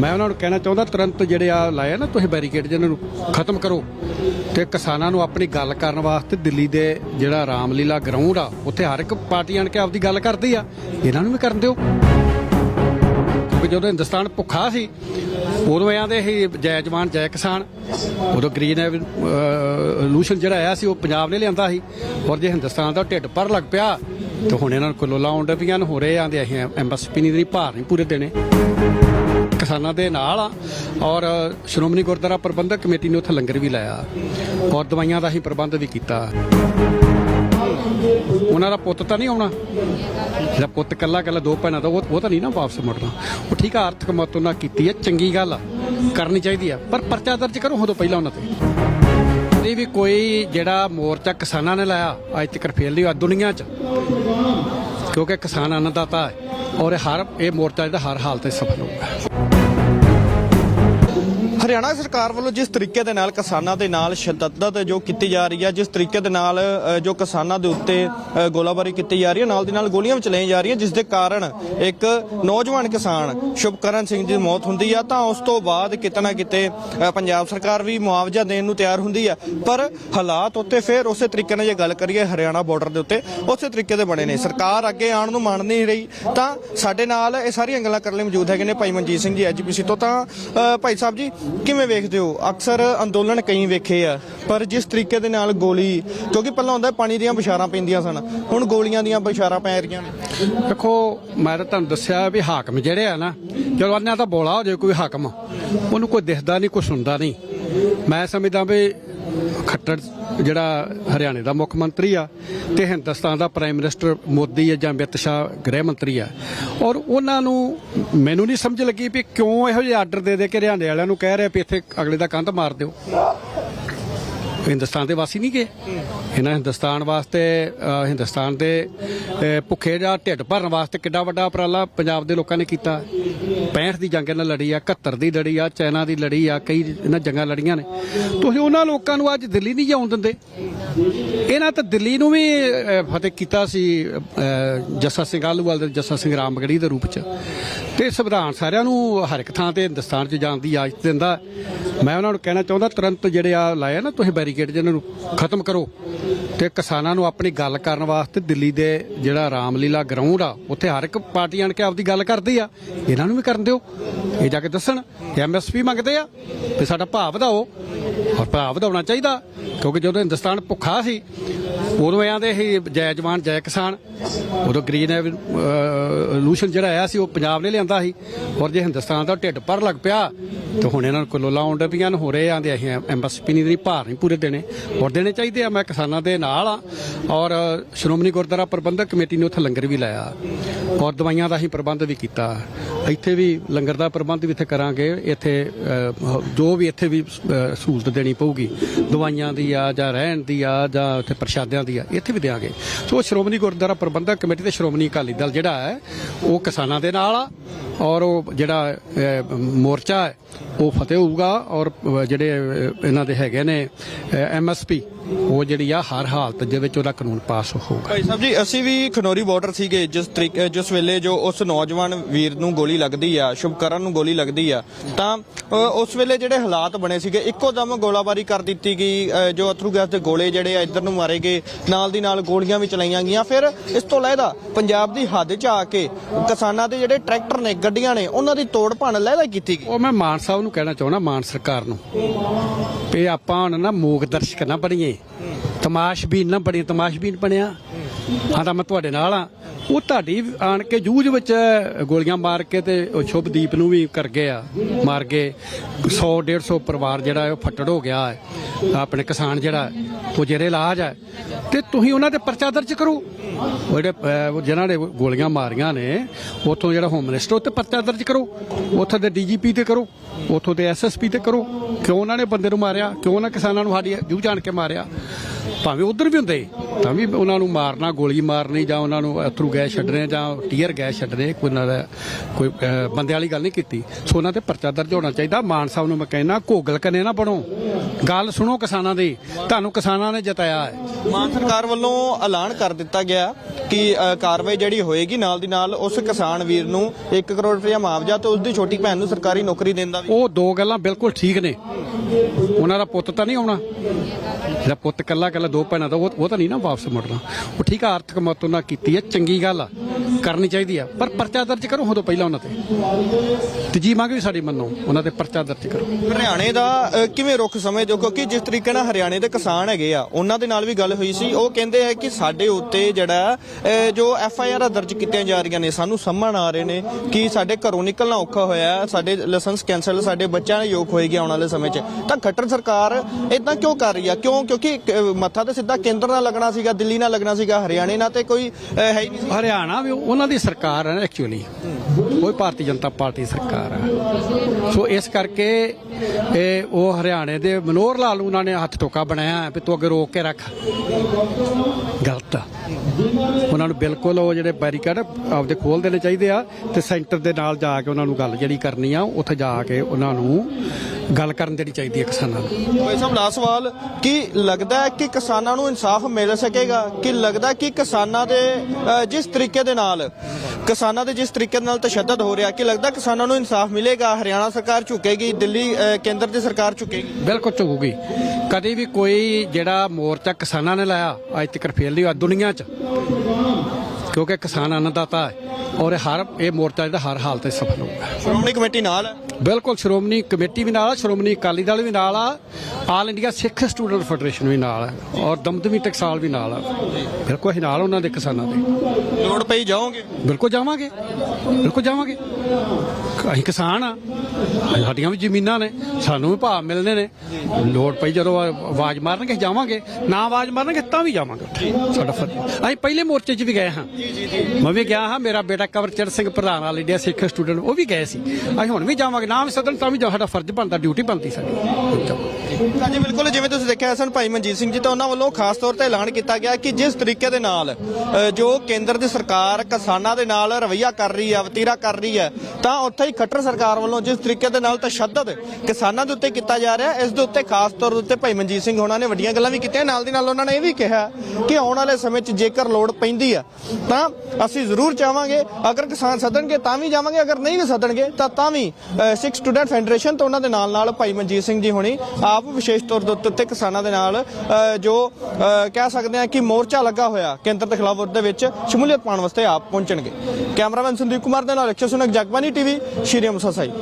ਮੈਂ ਉਹਨਾਂ ਨੂੰ ਕਹਿਣਾ ਚਾਹੁੰਦਾ, ਤੁਰੰਤ ਜਿਹੜੇ ਆ ਲਾਏ ਨਾ ਤੁਸੀਂ ਬੈਰੀਕੇਡ ਜਿਹਨਾਂ ਨੂੰ, ਖਤਮ ਕਰੋ। ਤੇ ਕਿਸਾਨਾਂ ਨੂੰ ਆਪਣੀ ਗੱਲ ਕਰਨ ਵਾਸਤੇ ਦਿੱਲੀ ਦੇ ਜਿਹੜਾ ਰਾਮਲੀਲਾ ਗਰਾਊਂਡ ਆ, ਉੱਥੇ ਹਰ ਇੱਕ ਪਾਰਟੀ ਆਣ ਕੇ ਆਪਦੀ ਗੱਲ ਕਰਦੀ ਆ। ਇਹਨਾਂ ਨੂੰ ਵੀ ਕਰਨ ਦਿਓ। ਕਿਉਂਕਿ ਜਦੋਂ ਹਿੰਦੁਸਤਾਨ ਭੁੱਖਾ ਸੀ, ਉਦੋਂ ਆਂਦੇ ਸੀ ਜੈ ਜਵਾਨ, ਜੈ ਕਿਸਾਨ ਉਦੋਂ ਗ੍ਰੀਨ ਰੈਵੋਲੂਸ਼ਨ ਜਿਹੜਾ ਆਇਆ ਸੀ, ਉਹ ਪੰਜਾਬ ਨੇ ਲਿਆਂਦਾ ਸੀ। ਔਰ ਜੇ ਹਿੰਦੁਸਤਾਨ ਦਾ ਢਿੱਡ ਪਰ ਲੱਗ ਪਿਆ, ਤੇ ਹੁਣ ਇਹਨਾਂ ਨੂੰ ਕੋਲੋਂ ਲਾਉਣ ਪਈਆਂ ਹੋ ਰਹੇ ਆਂਦੇ ਅਸੀਂ ਐਮਐਸਪੀ ਨਹੀਂ ਦੇਣੀ ਭਾਰ ਨਹੀਂ ਪੂਰੇ ਦੇਣੇ। ਕਿਸਾਨਾਂ ਦੇ ਨਾਲ ਆ, ਔਰ ਸ਼੍ਰੋਮਣੀ ਗੁਰਦੁਆਰਾ ਪ੍ਰਬੰਧਕ ਕਮੇਟੀ ਨੇ ਉੱਥੇ ਲੰਗਰ ਵੀ ਲਾਇਆ, ਔਰ ਦਵਾਈਆਂ ਦਾ ਹੀ ਪ੍ਰਬੰਧ ਵੀ ਕੀਤਾ। ਉਹਨਾਂ ਦਾ ਪੁੱਤ ਤਾਂ ਨਹੀਂ ਆਉਣਾ? ਜਿਹੜਾ ਪੁੱਤ ਕੱਲਾ ਕੱਲਾ ਦੋ ਭੈਣਾਂ ਦਾ, ਉਹ ਤਾਂ ਨਹੀਂ ਨਾ ਵਾਪਸ ਮੁੜਨਾ। ਉਹ ਠੀਕ ਆ, ਆਰਥਿਕ ਮਦਦ ਉਹਨਾਂ ਕੀਤੀ ਹੈ ਚੰਗੀ ਗੱਲ ਆ। ਕਰਨੀ ਚਾਹੀਦੀ ਆ। ਪਰ ਪਰਚਾ ਦਰਜ ਕਰੋ, ਉਦੋਂ ਪਹਿਲਾਂ ਉਹਨਾਂ ਤੇ। ਇਹ ਵੀ ਕੋਈ ਜਿਹੜਾ ਮੋਰਚਾ ਕਿਸਾਨਾਂ ਨੇ ਲਾਇਆ, ਅੱਜ ਤੱਕ ਫੇਲ ਨਹੀਂ ਹੋਇਆ ਦੁਨੀਆ 'ਚ। ਕਿਉਂਕਿ ਕਿਸਾਨ ਅੰਨਦਾਤਾ ਹੈ। ਔਰ ਇਹ ਹਰ, ਇਹ ਮੋਰਚਾ ਜਿਹੜਾ ਹਰ ਹਾਲਤ 'ਚ ਸਫਲ ਹੋਊਗਾ। ਹਰਿਆਣਾ ਸਰਕਾਰ ਵੱਲੋਂ ਜਿਸ ਤਰੀਕੇ ਦੇ ਨਾਲ ਕਿਸਾਨਾਂ ਦੇ ਨਾਲ ਸ਼ਦਤ ਜੋ ਕੀਤੀ ਜਾ ਰਹੀ ਹੈ, ਜਿਸ ਤਰੀਕੇ ਦੇ ਨਾਲ ਜੋ ਕਿਸਾਨਾਂ ਦੇ ਉੱਤੇ ਗੋਲਾਬਾਰੀ ਕੀਤੀ ਜਾ ਰਹੀ ਹੈ, ਨਾਲ ਦੀ ਨਾਲ ਗੋਲੀਆਂ ਵੀ ਚਲਾਈਆਂ ਜਾ ਰਹੀਆਂ, ਜਿਸ ਦੇ ਕਾਰਨ ਇੱਕ ਨੌਜਵਾਨ ਕਿਸਾਨ ਸ਼ੁਭਕਰਨ ਸਿੰਘ ਦੀ ਮੌਤ ਹੁੰਦੀ ਆ। ਤਾਂ ਉਸ ਤੋਂ ਬਾਅਦ ਕਿਤੇ ਨਾ ਕਿਤੇ ਪੰਜਾਬ ਸਰਕਾਰ ਵੀ ਮੁਆਵਜ਼ਾ ਦੇਣ ਨੂੰ ਤਿਆਰ ਹੁੰਦੀ ਆ। ਪਰ ਹਾਲਾਤ ਉੱਤੇ ਫਿਰ ਉਸੇ ਤਰੀਕੇ ਨਾਲ ਜੇ ਗੱਲ ਕਰੀਏ ਹਰਿਆਣਾ ਬਾਰਡਰ ਦੇ ਉੱਤੇ, ਉਸੇ ਤਰੀਕੇ ਦੇ ਬਣੇ ਨੇ। ਸਰਕਾਰ ਅੱਗੇ ਆਉਣ ਨੂੰ ਮੰਨ ਨਹੀਂ ਰਹੀ। ਤਾਂ ਸਾਡੇ ਨਾਲ ਇਹ ਸਾਰੀਆਂ ਗੱਲਾਂ ਕਰਨ ਲਈ ਮੌਜੂਦ ਹੈਗੇ ਨੇ ਭਾਈ ਮਨਜੀਤ ਸਿੰਘ ਜੀ ਐਜੀਪੀਸੀ ਤੋਂ। ਤਾਂ ਭਾਈ ਸਾਹਿਬ ਜੀ ਕਿਵੇਂ ਵੇਖਦੇ ਹੋ? ਅਕਸਰ ਅੰਦੋਲਨ ਕਈ ਵੇਖੇ ਆ, ਪਰ ਜਿਸ ਤਰੀਕੇ ਦੇ ਨਾਲ ਗੋਲੀ, ਕਿਉਂਕਿ ਪਹਿਲਾਂ ਹੁੰਦਾ ਪਾਣੀ ਦੀਆਂ ਬਿਸ਼ਾਰਾਂ ਪੈਂਦੀਆਂ ਸਨ, ਹੁਣ ਗੋਲੀਆਂ ਦੀਆਂ ਬਸ਼ਾਰਾਂ ਪੈ ਰਹੀਆਂ ਨੇ। ਦੇਖੋ, ਮੈਂ ਤਾਂ ਤੁਹਾਨੂੰ ਦੱਸਿਆ ਵੀ ਹਾਕਮ ਜਿਹੜੇ ਆ ਨਾ ਜਦੋਂ ਅੰਨਿਆ ਤਾਂ ਬੋਲਾ ਹੋ ਜਾਏ ਕੋਈ ਹਾਕਮ, ਉਹਨੂੰ ਕੋਈ ਦਿਖਦਾ ਨਹੀਂ ਕੋਈ ਸੁਣਦਾ ਨਹੀਂ। ਮੈਂ ਸਮਝਦਾ ਵੀ ਖੱਟੜ ਜਿਹੜਾ ਹਰਿਆਣੇ ਦਾ ਮੁੱਖ ਮੰਤਰੀ ਆ ਤੇ ਹਿੰਦੁਸਤਾਨ ਦਾ ਪ੍ਰਾਈਮ ਮਿਨਿਸਟਰ ਮੋਦੀ ਹੈ ਜਾਂ ਅਮਿਤ ਸ਼ਾਹ ਗ੍ਰਹਿ ਮੰਤਰੀ ਆ। ਔਰ ਉਹਨਾਂ ਨੂੰ ਮੈਨੂੰ ਨਹੀਂ ਸਮਝ ਲੱਗੀ ਵੀ ਕਿਉਂ ਇਹੋ ਜਿਹੇ ਆਰਡਰ ਦੇ ਦੇ ਕੇ ਹਰਿਆਣੇ ਵਾਲਿਆਂ ਨੂੰ ਕਹਿ ਰਿਹਾ ਵੀ ਇੱਥੇ ਅਗਲੇ ਦਾ ਕੰਧ ਮਾਰ ਦਿਓ। ਹਿੰਦੁਸਤਾਨ ਦੇ ਵਾਸੀ ਨਹੀਂ ਗਏ। ਇਹਨਾਂ ਹਿੰਦੁਸਤਾਨ ਵਾਸਤੇ ਹਿੰਦੁਸਤਾਨ ਦੇ ਭੁੱਖੇ ਜਾਂ ਢਿੱਡ ਭਰਨ ਵਾਸਤੇ ਕਿੱਡਾ ਵੱਡਾ ਉਪਰਾਲਾ ਪੰਜਾਬ ਦੇ ਲੋਕਾਂ ਨੇ ਕੀਤਾ। 65 ਦੀ ਜੰਗ ਇਹਨਾਂ ਲੜੀ ਆ 71 ਦੀ ਲੜੀ ਆ ਚਾਈਨਾ ਦੀ ਲੜੀ ਆ, ਕਈ ਇਹਨਾਂ ਜੰਗਾਂ ਲੜੀਆਂ ਨੇ। ਤੁਸੀਂ ਉਹਨਾਂ ਲੋਕਾਂ ਨੂੰ ਅੱਜ ਦਿੱਲੀ ਨਹੀਂ ਜਾਉਣ ਦਿੰਦੇ। ਇਹਨਾਂ ਤਾਂ ਦਿੱਲੀ ਨੂੰ ਵੀ ਫਤਿਹ ਕੀਤਾ ਸੀ ਜੱਸਾ ਸਿੰਘ ਆਲੂਵਾਲ ਦੇ ਜੱਸਾ ਸਿੰਘ ਰਾਮਗੜੀ ਦੇ ਰੂਪ ਚ। ਤੇ ਸੰਵਿਧਾਨ ਸਾਰਿਆਂ ਨੂੰ ਹਰ ਇੱਕ ਥਾਂ ਤੇ ਹਿੰਦੁਸਤਾਨ 'ਚ ਜਾਣ ਦੀ ਇਜਾਜ਼ਤ ਦਿੰਦਾ। ਮੈਂ ਉਹਨਾਂ ਨੂੰ ਕਹਿਣਾ ਚਾਹੁੰਦਾ, ਤੁਰੰਤ ਜਿਹੜੇ ਆ ਲਾਇਆ ਨਾ, ਤੁਸੀਂ ਬੈਰੀਕੇਡ ਜਿਹਨਾਂ ਨੂੰ ਖਤਮ ਕਰੋ ਤੇ ਕਿਸਾਨਾਂ ਨੂੰ ਆਪਣੀ ਗੱਲ ਕਰਨ ਵਾਸਤੇ ਦਿੱਲੀ ਦੇ ਜਿਹੜਾ ਰਾਮਲੀਲਾ ਗਰਾਊਂਡ ਆ, ਉੱਥੇ ਹਰ ਇੱਕ ਪਾਰਟੀ ਆਣ ਕੇ ਆਪਦੀ ਗੱਲ ਕਰਦੀ ਆ। ਇਹਨਾਂ ਨੂੰ ਵੀ ਕਰਨ ਦਿਓ। ਇਹ ਜਾ ਕੇ ਦੱਸਣ। ਐਮਐਸਪੀ ਮੰਗਦੇ ਆ ਤੇ ਸਾਡਾ ਭਾਅ ਵਧਾਓ ਔਰ ਭਾਅ ਵਧਾਉਣਾ ਚਾਹੀਦਾ ਕਿਉਂਕਿ ਜਦੋਂ ਹਿੰਦੁਸਤਾਨ ਭੁੱਖਾ ਸੀ ਉਦੋਂ ਆਂਦੇ ਸੀ ਜੈ ਜਵਾਨ ਜੈ ਕਿਸਾਨ ਉਦੋਂ ਗ੍ਰੀਨ ਰੈਵੋਲੂਸ਼ਨ ਜਿਹੜਾ ਆਇਆ ਸੀ ਉਹ ਪੰਜਾਬ ਨੇ ਲਿਆਂਦਾ ਸੀ। ਔਰ ਜੇ ਹਿੰਦੁਸਤਾਨ ਦਾ ਢਿੱਡ ਪਰ ਲੱਗ ਪਿਆ ਤੇ ਹੁਣ ਇਹਨਾਂ ਨੂੰ ਕੋਲੋਂ ਲਾਉਣ ਦੇ ਪਈਆਂ ਹੋ ਰਹੇ ਆਂਦੇ ਅਸੀਂ ਐਮਐਸਪੀ ਨਹੀਂ ਦੇਣੀ ਭਾਰ ਨਹੀਂ ਪੂਰੇ ਦੇਣੇ। ਔਰ ਦੇਣੇ ਚਾਹੀਦੇ ਆ ਮੈਂ ਕਿਸਾਨਾਂ ਦੇ ਨਾਲ ਆ। ਔਰ ਸ਼੍ਰੋਮਣੀ ਗੁਰਦੁਆਰਾ ਪ੍ਰਬੰਧਕ ਕਮੇਟੀ ਨੇ ਉੱਥੇ ਲੰਗਰ ਵੀ ਲਾਇਆ। ਔਰ ਦਵਾਈਆਂ ਦਾ ਹੀ ਪ੍ਰਬੰਧ ਵੀ ਕੀਤਾ। ਇੱਥੇ ਵੀ ਲੰਗਰ ਦਾ ਪ੍ਰਬੰਧ ਵੀ ਇੱਥੇ ਕਰਾਂਗੇ। ਇੱਥੇ ਜੋ ਵੀ ਇੱਥੇ ਵੀ ਅ, ਸਹੂਲਤ ਦੇਣੀ ਪਊਗੀ। ਦਵਾਈਆਂ ਦੀ ਆ ਜਾਂ ਰਹਿਣ ਦੀ ਆ ਜਾਂ ਉੱਥੇ ਪ੍ਰਸ਼ਾਦਿਆਂ ਦੀ ਆ, ਇੱਥੇ ਵੀ ਦੇਾਂਗੇ ਸੋ ਸ਼੍ਰੋਮਣੀ ਗੁਰਦੁਆਰਾ ਪ੍ਰਬੰਧਕ ਕਮੇਟੀ ਤੇ ਸ਼੍ਰੋਮਣੀ ਅਕਾਲੀ ਦਲ ਜਿਹੜਾ ਹੈ, ਉਹ ਕਿਸਾਨਾਂ ਦੇ ਨਾਲ ਆ ਔਰ ਉਹ ਜਿਹੜਾ ਮੋਰਚਾ ਹੈ, ਉਹ ਫਤਿਹ ਹੋਊਗਾ ਔਰ ਜਿਹੜੇ ਇਹਨਾਂ ਦੇ ਹੈਗੇ ਨੇ ਐਮਐਸਪੀ ਉਹ ਜਿਹੜੀ ਆ ਹਰ ਹਾਲਤ ਦੇ ਵਿੱਚ ਉਹਦਾ ਕਾਨੂੰਨ ਪਾਸ ਹੋਊਗਾ। ਭਾਈ ਸਾਹਿਬ ਜੀ ਅਸੀਂ ਵੀ ਖਨੌਰੀ ਬਾਰਡਰ ਸੀਗੇ ਜਿਸ ਤਰੀਕੇ ਜਿਸ ਵੇਲੇ ਜੋ ਉਸ ਨੌਜਵਾਨ ਵੀਰ ਨੂੰ ਗੋਲੀ ਲੱਗਦੀ ਆ ਸ਼ੁਭਕਰਨ ਨੂੰ ਗੋਲੀ ਲੱਗਦੀ ਆ ਤਾਂ ਉਸ ਵੇਲੇ ਜਿਹੜੇ ਹਾਲਾਤ ਬਣੇ ਸੀਗੇ ਇੱਕੋ ਦਮ ਗੋਲਾਬਾਰੀ ਕਰ ਦਿੱਤੀ ਗਈ ਜੋ ਅਥਰੂ ਗੈਸ ਦੇ ਗੋਲੇ ਜਿਹੜੇ ਆ ਇੱਧਰ ਨੂੰ ਮਾਰੇ ਗਏ ਨਾਲ ਦੀ ਨਾਲ ਗੋਲੀਆਂ ਵੀ ਚਲਾਈਆਂ ਗਈਆਂ। ਫਿਰ ਇਸ ਤੋਂ ਲਹਿਦਾ ਪੰਜਾਬ ਦੀ ਹੱਦ 'ਚ ਆ ਕੇ ਕਿਸਾਨਾਂ ਦੇ ਜਿਹੜੇ ਟਰੈਕਟਰ ਨੇ ਗੱਡੀਆਂ ਨੇ ਉਹਨਾਂ ਦੀ ਤੋੜ ਭੰਨ ਲਹਿਦਾ ਕੀਤੀ ਗਈ। ਉਹ ਮੈਂ ਮਾਨ ਸਾਹਿਬ ਨੂੰ ਕਹਿਣਾ ਚਾਹੁੰਦਾ ਮਾਨ ਸਰਕਾਰ ਨੂੰ ਵੀ ਆਪਾਂ ਹੁਣ ਨਾ ਮੂਕ ਦਰਸ਼ਕ ਨਾ ਬਣੀਏ। ਤਮਾਸ਼ਬੀਨ ਨਾ ਬਣੀ ਤਮਾਸ਼ਬੀਨ ਬਣਿਆ। ਹਾਂ ਤਾਂ ਮੈਂ ਤੁਹਾਡੇ ਨਾਲ ਆ ਉਹ ਤੁਹਾਡੀ ਆਣ ਕੇ ਜੂਝ ਵਿੱਚ ਗੋਲੀਆਂ ਮਾਰ ਕੇ ਤੇ ਉਹ ਸ਼ੁਭਦੀਪ ਨੂੰ ਵੀ ਕਰ ਗਏ ਆ ਮਾਰ ਗਏ। 100 150 ਪਰਿਵਾਰ ਜਿਹੜਾ ਉਹ ਫੱਟੜ ਹੋ ਗਿਆ ਹੈ। ਆਪਣੇ ਕਿਸਾਨ ਜਿਹੜਾ ਹੈ, ਉਹ ਜੇਰੇ ਇਲਾਜ ਹੈ। ਤੇ ਤੁਸੀਂ ਉਹਨਾਂ ਤੇ ਪਰਚਾ ਦਰਜ ਕਰੋ। ਜਿਹੜੇ ਅਹ, ਜਿਨ੍ਹਾਂ ਨੇ ਗੋਲੀਆਂ ਮਾਰੀਆਂ ਨੇ ਉੱਥੋਂ ਜਿਹੜਾ ਹੋਮ ਮਿਨਿਸਟਰ ਉੱਤੇ ਪਰਚਾ ਦਰਜ ਕਰੋ। ਉੱਥੇ ਦੇ ਡੀਜੀਪੀ ਤੇ ਕਰੋ। ਉਥੋਂ ਤੇ ਐਸਐਸਪੀ ਤੇ ਕਰੋ। ਕਿਉਂ ਉਹਨਾਂ ਨੇ ਬੰਦੇ ਨੂੰ ਮਾਰਿਆ? ਕਿਉਂ ਉਹਨਾਂ ਕਿਸਾਨਾਂ ਨੂੰ ਸਾਡੀ ਜੂ ਜਾਣ ਕੇ ਮਾਰਿਆ? ਭਾਵੇਂ ਉਧਰ ਵੀ ਹੁੰਦੇ, ਤਾਂ ਵੀ ਉਹਨਾਂ ਨੂੰ ਮਾਰਨਾ, ਗੋਲੀ ਮਾਰਨੀ ਜਾਂ ਉਹਨਾਂ ਨੂੰ ਅਥਰੂ ਗੈਸ ਛੱਡਣੇ ਜਾਂ ਟੀਅਰ ਗੈਸ ਛੱਡਣੇ, ਕੋਈ ਨਾਲ ਕੋਈ ਬੰਦੇ ਵਾਲੀ ਗੱਲ ਨਹੀਂ ਕੀਤੀ। ਸੋ ਉਹਨਾਂ ਤੇ ਪਰਚਾ ਦਰਜ ਹੋਣਾ ਚਾਹੀਦਾ। ਮਾਨ ਸਾਹਿਬ ਨੂੰ ਮੈਂ ਕਹਿਣਾ ਘੋਗਲ ਕਨੇ ਨਾ ਬਣੋ। ਗੱਲ ਸੁਣੋ ਕਿਸਾਨਾਂ ਦੀ। ਤੁਹਾਨੂੰ ਕਿਸਾਨਾਂ ਨੇ ਜਿਤਾਇਆ ਹੈ। ਮਾਨ ਸਰਕਾਰ ਵੱਲੋਂ ਐਲਾਨ ਕਰ ਦਿੱਤਾ ਗਿਆ। ਕਿ ਕਾਰਵਾਈ ਜਿਹੜੀ ਹੋਏਗੀ ਨਾਲ ਦੀ ਨਾਲ ਉਸ ਕਿਸਾਨ ਵੀਰ ਨੂੰ 1 ਕਰੋੜ ਰੁਪਇਆ ਮੁਆਵਜ਼ਾ ਤੇ ਉਸ ਦੀ ਛੋਟੀ ਭੈਣ ਨੂੰ ਸਰਕਾਰੀ ਨੌਕਰੀ ਦੇਣ ਦਾ ਵੀ ਉਹ ਦੋ ਗੱਲਾਂ ਬਿਲਕੁਲ ਠੀਕ ਨੇ। ਉਹਨਾਂ ਦਾ ਪੁੱਤ ਤਾਂ ਨਹੀਂ ਆਉਣਾ। ਜਿਹੜਾ ਪੁੱਤ ਕੱਲਾ ਕੱਲਾ ਦੋ ਭੈਣਾਂ ਦਾ, ਉਹ ਤਾਂ ਨਹੀਂ ਨਾ ਵਾਪਸ ਮੁੜਨਾ। ਉਹ ਠੀਕ ਆ, ਆਰਥਿਕ ਮਦਦ ਉਹਨਾਂ ਕੀਤੀ ਹੈ ਚੰਗੀ ਗੱਲ ਆ। ਕਰਨੀ ਚਾਹੀਦੀ ਆ। ਪਰ ਪਰਚਾ ਦਰਜ ਕਰੋ ਉਦੋਂ ਪਹਿਲਾਂ ਉਹਨਾਂ ਤੇ। ਤੀਜੀ ਮੰਗ ਵੀ ਸਾਡੀ ਮੰਨੋ ਉਹਨਾਂ ਤੇ ਪਰਚਾ ਦਰਜ ਕਰੋ। ਹਰਿਆਣੇ ਦਾ ਅ, ਕਿਵੇਂ ਰੁਖ ਸਮਝਦੇ ਹੋ ਕਿਉਂਕਿ ਜਿਸ ਤਰੀਕੇ ਨਾਲ ਹਰਿਆਣੇ ਦੇ ਕਿਸਾਨ ਹੈਗੇ ਆ ਉਹਨਾਂ ਦੇ ਨਾਲ ਵੀ ਗੱਲ ਹੋਈ ਸੀ। ਉਹ ਕਹਿੰਦੇ ਆ ਕਿ ਸਾਡੇ ਉੱਤੇ ਜਿਹੜਾ ਅ, ਜੋ ਐਫ ਆਈ ਆਰ ਦਰਜ ਕੀਤੀਆਂ ਜਾ ਰਹੀਆਂ ਨੇ ਸਾਨੂੰ ਸੰਮਣ ਆ ਰਹੇ ਨੇ ਕਿ ਸਾਡੇ ਘਰੋਂ ਨਿਕਲਣਾ ਔਖਾ ਹੋਇਆ ਹੈ, ਸਾਡੇ ਲਾਇਸੈਂਸ ਕੈਂਸਲ ਸਾਡੇ ਬੱਚਿਆਂ ਦੇ ਯੋਗ ਹੋਏਗੀ ਆਉਣ ਵਾਲੇ ਸਮੇਂ 'ਚ। ਤਾਂ ਖੱਟਰ ਸਰਕਾਰ ਇਦਾਂ ਕਿਉਂ ਕਰ ਰਹੀ ਆ? ਕਿਉਂ? ਕਿਉਂਕਿ ਅ, ਮੱਥਾ ਤੇ ਸਿੱਧਾ ਕੇਂਦਰ ਨਾਲ ਲੱਗਣਾ ਸੀਗਾ ਦਿੱਲੀ ਨਾਲ ਲੱਗਣਾ ਸੀਗਾ ਹਰਿਆਣੇ ਨਾਲ ਤੇ ਕੋਈ ਅ, ਹੈ ਹੀ ਨਹੀਂ ਸੀ। ਹਰਿਆਣਾ ਵੀ ਉਹਨਾਂ ਦੀ ਸਰਕਾਰ ਹੈ ਐਕਚੁਅਲੀ ਉਹ ਭਾਰਤੀ ਜਨਤਾ ਪਾਰਟੀ ਸਰਕਾਰ ਹੈ। ਸੋ ਇਸ ਕਰਕੇ ਇਹ ਉਹ ਹਰਿਆਣੇ ਦੇ ਮਨੋਹਰ ਲਾਲ ਉਹਨਾਂ ਨੇ ਹੱਥ ਟੋਕਾ ਬਣਾਇਆ ਵੀ ਤੂੰ ਅੱਗੇ ਰੋਕ ਕੇ ਰੱਖ। ਗਲਤ। ਆ ਉਹਨਾਂ ਨੂੰ ਬਿਲਕੁਲ ਉਹ ਜਿਹੜੇ ਬੈਰੀਕੇਡ ਆਪਦੇ ਖੋਲ ਦੇਣੇ ਚਾਹੀਦੇ ਆ ਤੇ ਸੈਂਟਰ ਦੇ ਨਾਲ ਜਾ ਕੇ ਉਹਨਾਂ ਨੂੰ ਗੱਲ ਜਿਹੜੀ ਕਰਨੀ ਆ ਉੱਥੇ ਜਾ ਕੇ ਉਹਨਾਂ ਨੂੰ ਗੱਲ ਕਰਨ ਦੇਣੀ ਚਾਹੀਦੀ ਹੈ ਕਿਸਾਨਾਂ ਨੂੰ। ਭਾਈ ਸਾਹਿਬ ਲਾਸਟ ਸਵਾਲ ਕੀ ਲੱਗਦਾ ਹੈ ਕਿ ਕਿਸਾਨਾਂ ਨੂੰ ਇਨਸਾਫ ਮਿਲ ਸਕੇਗਾ? ਕਿ ਲੱਗਦਾ ਕਿ ਕਿਸਾਨਾਂ ਦੇ ਜਿਸ ਤਰੀਕੇ ਦੇ ਨਾਲ ਕਿਸਾਨਾਂ ਦੇ ਜਿਸ ਤਰੀਕੇ ਨਾਲ ਤਸ਼ੱਦਦ ਹੋ ਰਿਹਾ ਕਿ ਲੱਗਦਾ ਕਿਸਾਨਾਂ ਨੂੰ ਇਨਸਾਫ ਮਿਲੇਗਾ? ਹਰਿਆਣਾ ਸਰਕਾਰ ਝੁਕੇਗੀ ਦਿੱਲੀ ਕੇਂਦਰ ਦੀ ਸਰਕਾਰ ਝੁਕੇਗੀ? ਬਿਲਕੁਲ ਝੁਕੂਗੀ। ਕਦੇ ਵੀ ਕੋਈ ਜਿਹੜਾ ਮੋਰਚਾ ਕਿਸਾਨਾਂ ਨੇ ਲਾਇਆ ਅੱਜ ਤੱਕ ਫੇਲ ਨਹੀਂ ਹੋਇਆ ਦੁਨੀਆ 'ਚ। ਕਿਉਂਕਿ ਕਿਸਾਨ ਅੰਨਦਾਤਾ ਹੈ ਔਰ ਇਹ ਹਰ ਇਹ ਮੋਰਚਾ ਜਿਹੜਾ ਹਰ ਹਾਲਤ 'ਚ ਸਫਲ ਹੋਊਗਾ। ਸ਼੍ਰੋਮਣੀ ਕਮੇਟੀ ਨਾਲ ਹੈ? ਬਿਲਕੁਲ ਸ਼੍ਰੋਮਣੀ ਕਮੇਟੀ ਵੀ ਨਾਲ ਆ ਸ਼੍ਰੋਮਣੀ ਅਕਾਲੀ ਦਲ ਵੀ ਨਾਲ ਆ all India Sikh student federation ਵੀ ਨਾਲ ਹੈ ਔਰ ਦਮਦਮੀ ਟਕਸਾਲ ਵੀ ਨਾਲ ਆ। ਬਿਲਕੁਲ ਅਸੀਂ ਨਾਲ ਉਹਨਾਂ ਦੇ ਕਿਸਾਨਾਂ ਦੇ। ਲੋੜ ਪਈ ਜਾਓਗੇ? ਬਿਲਕੁਲ ਜਾਵਾਂਗੇ ਬਿਲਕੁਲ ਜਾਵਾਂਗੇ। ਅਸੀਂ ਕਿਸਾਨ ਆ। ਸਾਡੀਆਂ ਵੀ ਜ਼ਮੀਨਾਂ ਨੇ, ਸਾਨੂੰ ਵੀ ਭਾਅ ਮਿਲਨੇ ਨੇ। ਲੋੜ ਪਈ ਜਦੋਂ ਆਵਾਜ਼ ਮਾਰਨਗੇ ਜਾਵਾਂਗੇ। ਨਾ ਆਵਾਜ਼ ਮਾਰਨਗੇ, ਤਾਂ ਵੀ ਜਾਵਾਂਗੇ ਉੱਥੇ, ਸਾਡਾ ਫਰਜ਼। ਅਸੀਂ ਪਹਿਲੇ ਮੋਰਚੇ 'ਚ ਵੀ ਗਏ ਹਾਂ। ਮੈਂ ਵੀ ਗਿਆ ਹਾਂ, ਮੇਰਾ ਬੇਟਾ ਕਵਰਚਰ ਸਿੰਘ ਪ੍ਰਧਾਨ ਆਲ ਇੰਡੀਆ ਸਿੱਖ ਸਟੂਡੈਂਟ, ਉਹ ਵੀ ਗਏ ਸੀ। ਅਸੀਂ ਹੁਣ ਵੀ ਜਾਵਾਂਗੇ, ਨਾ ਵੀ ਸਦਨ ਤਾਂ ਵੀ ਸਾਡਾ ਫਰਜ਼ ਬਣਦਾ, ਡਿਊਟੀ ਬਣਦੀ ਸਾਡੀ। ਹਾਂਜੀ ਬਿਲਕੁਲ, ਜਿਵੇਂ ਤੁਸੀਂ ਦੇਖਿਆ ਸਨ, ਭਾਈ ਮਨਜੀਤ ਸਿੰਘ ਜੀ, ਤਾਂ ਉਹਨਾਂ ਵੱਲੋਂ ਖਾਸ ਤੌਰ ਤੇ ਐਲਾਨ ਕੀਤਾ ਗਿਆ ਕਿ ਜਿਸ ਤਰੀਕੇ ਦੇ ਨਾਲ ਜੋ ਕੇਂਦਰ ਦੀ ਸਰਕਾਰ ਕਿਸਾਨਾਂ ਦੇ ਨਾਲ ਰਵਈਆ ਕਰ ਰਹੀ ਹੈ ਵਤੀਰਾ ਕਰ ਰਹੀ ਹੈ ਤਾਂ ਉੱਥੇ ਹੀ ਖੱਟਰ ਸਰਕਾਰ ਵੱਲੋਂ ਜਿਸ ਤਰੀਕੇ ਦੇ ਨਾਲ ਤਸ਼ੱਦਦ ਕਿਸਾਨਾਂ ਦੇ ਉੱਤੇ ਕੀਤਾ ਜਾ ਰਿਹਾ ਇਸ ਦੇ ਉੱਤੇ ਖਾਸ ਤੌਰ ਉੱਤੇ ਭਾਈ ਮਨਜੀਤ ਸਿੰਘ ਹੋਣਾ ਨੇ ਵੱਡੀਆਂ ਗੱਲਾਂ ਵੀ ਕੀਤੀਆਂ। ਨਾਲ ਦੀ ਨਾਲ ਉਹਨਾਂ ਨੇ ਇਹ ਵੀ ਕਿਹਾ ਕਿ ਆਉਣ ਵਾਲੇ ਸਮੇਂ 'ਚ ਜੇਕਰ ਲੋੜ ਪੈਂਦੀ ਆ ਤਾਂ ਅਸੀਂ ਜ਼ਰੂਰ ਚਾਹਾਂਗੇ। ਅਗਰ ਕਿਸਾਨ ਸੱਦਣਗੇ ਤਾਂ ਵੀ ਜਾਵਾਂਗੇ ਅਗਰ ਨਹੀਂ ਵੀ ਸੱਦਣਗੇ ਤਾਂ ਤਾਂ ਵੀ ਸਿੱਖ ਸਟੂਡੈਂਟ ਫੈਡਰੇਸ਼ਨ ਤੋਂ ਉਹਨਾਂ ਦੇ ਨਾਲ ਨਾਲ ਭਾਈ ਮਨਜੀਤ ਸਿੰਘ ਜੀ ਹੋਣੀ ਆਪ ਵਿਸ਼ੇਸ਼ ਤੌਰ ਦੇ ਉੱਤੇ ਕਿਸਾਨਾਂ ਦੇ ਨਾਲ ਜੋ ਅ, ਕਹਿ ਸਕਦੇ ਆ ਕਿ ਮੋਰਚਾ ਲੱਗਾ ਹੋਇਆ ਕੇਂਦਰ ਦੇ ਖਿਲਾਫ ਦੇ ਵਿੱਚ ਸ਼ਮੂਲੀਅਤ ਪਾਉਣ ਵਾਸਤੇ ਆਪ ਪਹੁੰਚਣਗੇ। ਕੈਮਰਾਮੈਨ ਸੰਦੀਪ ਕੁਮਾਰ ਦੇ ਨਾਲ ਅਕਸ਼ਰ ਸੁਨਕ ਜਗਬਾਨੀ ਟੀਵੀ ਸ਼੍ਰੀ ਅੰਮ੍ਰਿਤਸਰ ਸਾਹਿਬ